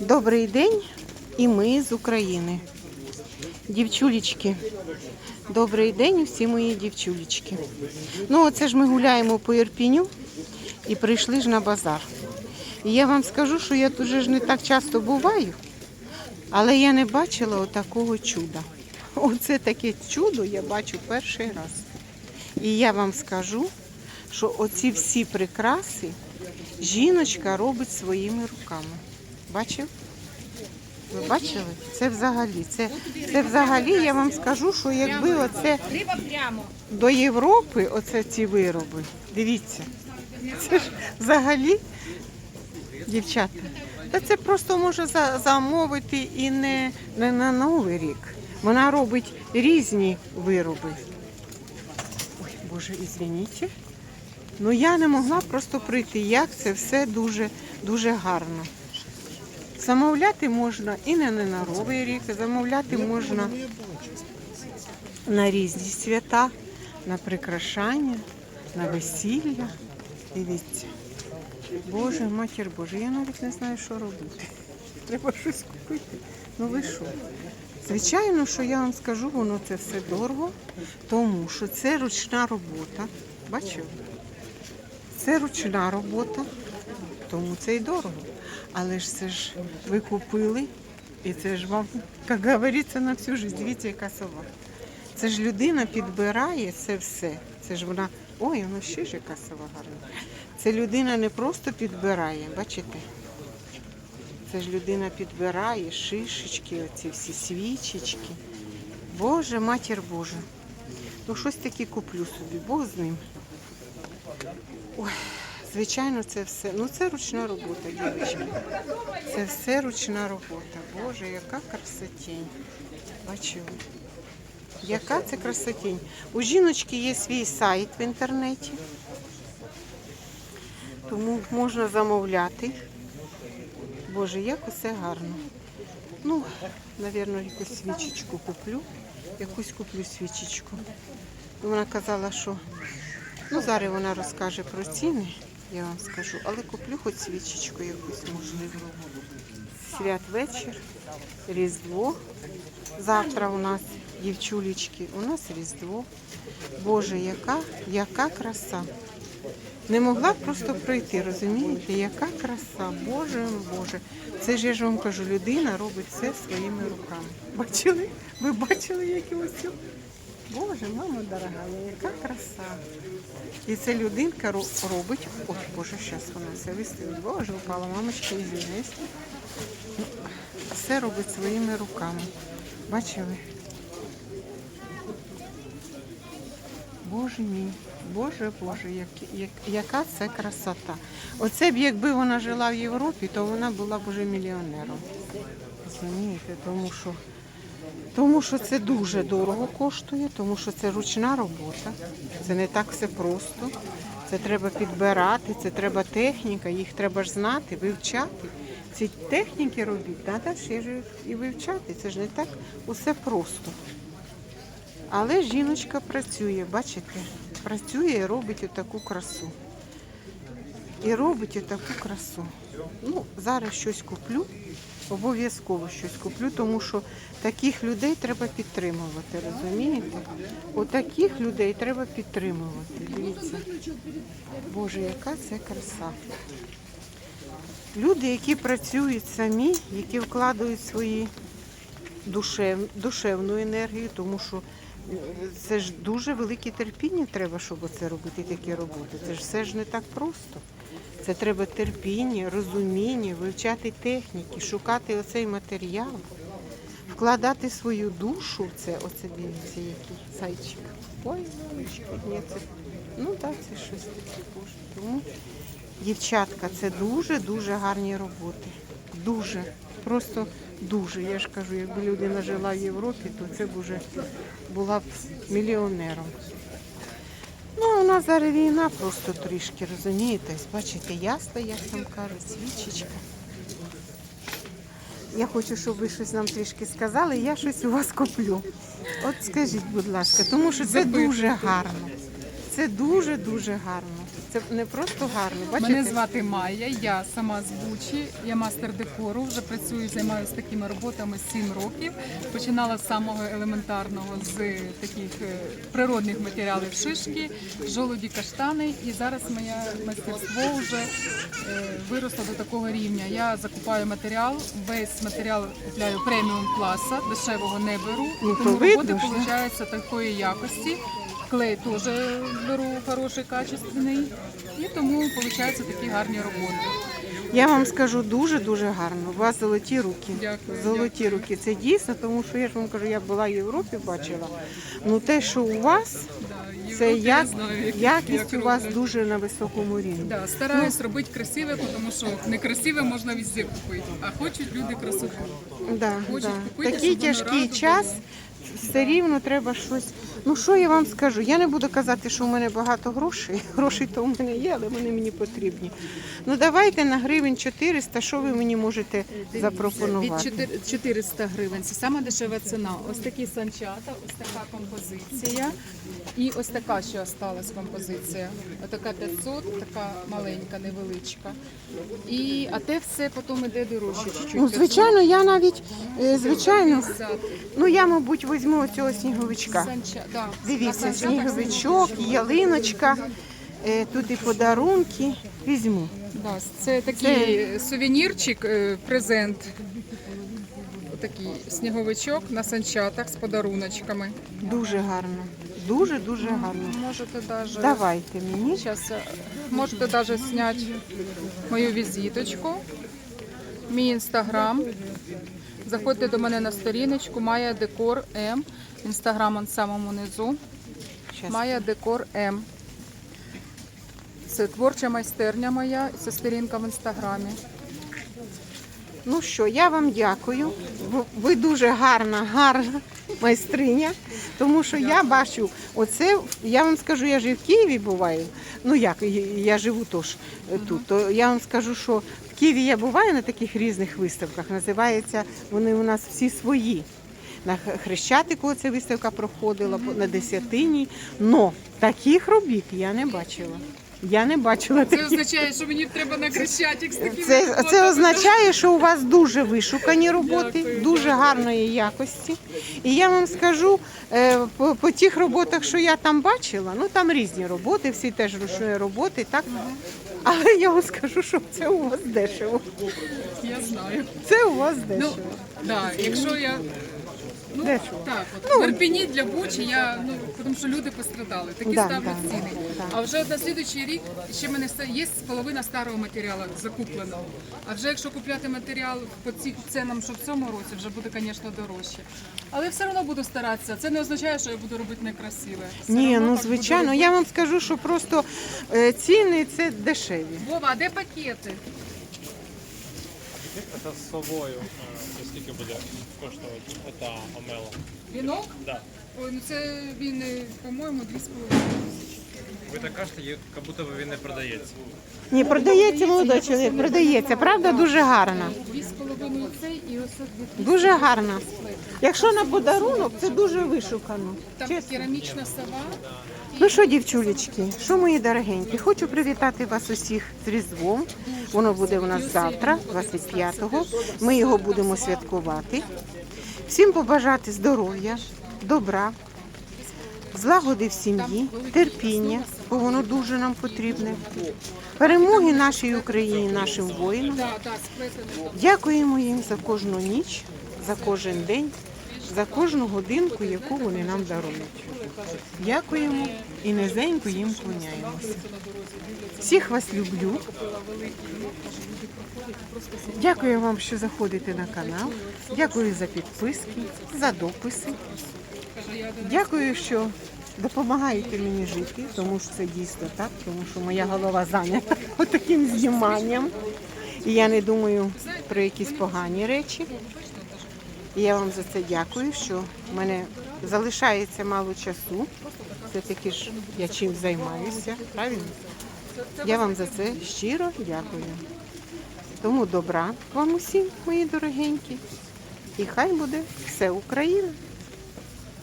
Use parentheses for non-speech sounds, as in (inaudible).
Добрий день і ми з України. Дівчулечки, добрий день усі мої дівчулечки. Ну, оце ж ми гуляємо по Ірпіню і прийшли ж на базар. І я вам скажу, що я тут ж не так часто буваю, але я не бачила отакого чуда. Оце таке чудо я бачу перший раз. І я вам скажу, що оці всі прикраси жіночка робить своїми руками. Бачив? Ви бачили? Це взагалі. Це, це взагалі я вам скажу, що якби оце до Європи, оце ці вироби, дивіться, це ж взагалі, дівчата, та це просто може за- замовити і не, не на Новий рік. Вона робить різні вироби. Ой, Боже, ізвініть. Ну я не могла просто прийти, як це все дуже, дуже гарно. Замовляти можна і не на Новий рік, замовляти можна на різні свята, на прикрашання, на весілля. Дивіться. Боже, матір Боже, я навіть не знаю, що робити. Треба щось купити. Ну ви що? Звичайно, що я вам скажу, воно це все дорого, тому що це ручна робота. Бачили? Це ручна робота, тому це і дорого. Але ж це ж ви купили, і це ж вам, як говориться, на всю життя. Дивіться, яка сова. Це ж людина підбирає це все. Це ж вона. Ой, воно ще ж яка сова гарна. Це людина не просто підбирає, бачите? Це ж людина підбирає шишечки, оці всі свічечки. Боже, матір Божа. Ну щось таке куплю собі, Бог з ним. Ой, звичайно, це все. Ну це ручна робота, дівчатки. Це все ручна робота. Боже, яка красотень. Бачили? Яка це красотень. У жіночки є свій сайт в інтернеті. Тому можна замовляти. Боже, як усе гарно. Ну, напевно, якусь свічечку куплю. Якусь куплю свічечку. Вона казала, що ну, зараз вона розкаже про ціни, я вам скажу, але куплю хоч свічечку якусь можливо. Святвечір, Різдво. Завтра у нас дівчулечки, у нас Різдво. Боже, яка, яка краса. Не могла просто пройти, розумієте? Яка краса, Боже Боже. Це ж я ж вам кажу, людина робить все своїми руками. Бачили? Ви бачили, які ось? Боже, мама дорога, яка краса. І це людинка робить. Ой, Боже, зараз вона все виставить. Боже, упала, мамочка, ізвінись. Все робить своїми руками. Бачили? Боже мій, Боже, Боже, як, як, яка це красота. Оце б якби вона жила в Європі, то вона була б уже мільйонером. Розумієте, тому що, тому що це дуже дорого коштує, тому що це ручна робота. Це не так все просто. Це треба підбирати, це треба техніка, їх треба ж знати, вивчати. Ці техніки робіть, треба ще ж і вивчати. Це ж не так усе просто. Але жіночка працює, бачите, працює і робить отаку красу. І робить отаку красу. Ну, зараз щось куплю, обов'язково щось куплю, тому що таких людей треба підтримувати, розумієте? Отаких людей треба підтримувати. Дивіться. Боже, яка це краса. Люди, які працюють самі, які вкладають свої душев, душевну енергію, тому що е, це ж дуже велике терпіння треба, щоб це робити, такі роботи. Це ж все ж не так просто. Це треба терпіння, розуміння, вивчати техніки, шукати оцей матеріал, вкладати свою душу в це. Оце дивіться, який зайчик. Ой, ні, це, ну так, це щось таке боже. Тому, дівчатка, це дуже-дуже гарні роботи. Дуже, просто дуже. Я ж кажу, якби людина жила в Європі, то це б уже була б мільйонером. Ну, у нас зараз війна просто трішки, розумієте? Бачите, ясла, як там кажуть, свічечка. Я хочу, щоб ви щось нам трішки сказали, я щось у вас куплю. От скажіть, будь ласка, тому що це дуже гарно. Це дуже-дуже гарно. Це не просто гарно. Бачите? Мене звати Майя, я сама з Бучі, я мастер декору. Вже працюю, займаюся такими роботами 7 років. Починала з самого елементарного з таких е, природних матеріалів шишки, жолуді, каштани. І зараз моє майстерство вже е, виросло до такого рівня. Я закупаю матеріал, весь матеріал купляю преміум класа, дешевого не беру. Ну, тому роботи виходить такої якості. Клей теж беру хороший, качественний, і тому виходить такі гарні роботи. Я вам скажу дуже дуже гарно. У вас золоті руки. Дякую, Золоті дякую. руки. Це дійсно, тому що я ж вам кажу, я була в Європі, бачила. Ну те, що у вас, Да, це Європі я знаю, як- якість як у вас роблять. дуже на високому рівні. Да, стараюсь робити красиве, тому що некрасиве можна везде купити, а хочуть люди красоту. Да, Хочуть да. купити, Такий щоб воно тяжкий час. Все рівно треба щось. Ну що я вам скажу? Я не буду казати, що у мене багато грошей. (laughs) Грошей то у мене є, але вони мені потрібні. Ну давайте на гривень 400, що ви мені можете запропонувати? Від 4 400 гривень. Це сама дешева ціна. Ось такі санчата, ось така композиція. І ось така ще осталась композиція. Отака 500, така маленька, невеличка. І, а те все потім іде дорожче. Чуть-чуть. Ну, звичайно, я навіть, е, звичайно, 550. ну я, мабуть, візьму цього сніговичка. Санча, да. На Дивіться, сніговичок, ялиночка, е, тут і подарунки. Візьму. Це такий сувенірчик, е, презент. Такий сніговичок на санчатах з подаруночками. Дуже гарно. Дуже дуже гарно. Можете даже Давайте мені. Сейчас можете даже зняти мою візиточку, мій інстаграм. Заходьте до мене на сторіночку Майя Декор М. Інстаграм он в самому низу. Майя Декор М. Це творча майстерня моя, це сторінка в інстаграмі. Ну що, я вам дякую. Ви- дуже гарна, гарна майстриня. Тому що я бачу, оце я вам скажу, я ж і в Києві буваю. Ну як, я живу теж е, тут. То я вам скажу, що в Києві я буваю на таких різних виставках. Називається вони у нас всі свої. На Хрещатику ця виставка проходила на десятині. Но таких робіт я не бачила. Я не бачила Це таких. означає, що мені треба на Хрещатик з такими Це, роботами. це означає, що у вас дуже вишукані роботи, Дякую, дуже гарної якості. І я вам скажу, е, по, по тих роботах, що я там бачила, ну там різні роботи, всі теж ручної роботи, так? Але я вам скажу, що це у вас дешево. Я знаю. Це у вас Ну, дешево. да, якщо я Ну, Дешево. так, от в Ірпені для Бучі я, ну, тому що люди пострадали, такі Да, ставлять да, ціни. да. А вже на слідуючий рік ще в мене ста- є половина старого матеріалу закупленого. А вже якщо купляти матеріал по цим цінам, що в цьому році, вже буде, звісно, дорожче. Але все одно буду старатися. Це не означає, що я буду робити некрасиве. Все Ні, одно ну так буду звичайно, робити. я вам скажу, що просто е, ціни це дешеві. Вова, а де пакети? Це з собою. Це скільки буде коштувати? Ота омела. Вінок? Да. Ой, ну це він, е, по-моєму, 2,5 тисячі. Ви так кажете, як будто він не продається. Ні, продається молодий чоловік, продається. Правда, дуже гарна. Дві з половиною цей і ось дві Дуже гарна. Якщо на подарунок, це дуже вишукано. Там Чесно. керамічна сова. Ну що, дівчулечки, що мої дорогенькі, хочу привітати вас усіх з Різдвом. Воно буде у нас завтра, 25-го. Ми його будемо святкувати. Всім побажати здоров'я, добра, злагоди в сім'ї, терпіння, бо воно дуже нам потрібне. Перемоги нашій Україні, нашим воїнам. Дякуємо їм за кожну ніч, за кожен день, за кожну годинку, яку вони нам дарують. Дякуємо і низенько їм клоняємося. Всіх вас люблю. Дякую вам, що заходите на канал. Дякую за підписки, за дописи. Дякую, що допомагаєте мені жити, тому що це дійсно так, тому що моя голова зайнята (laughs) таким зніманням. І я не думаю про якісь погані речі. І я вам за це дякую, що в мене залишається мало часу. Все-таки ж я чим займаюся, правильно? Я вам за це щиро дякую. Тому добра вам усім, мої дорогенькі. І хай буде все Україна.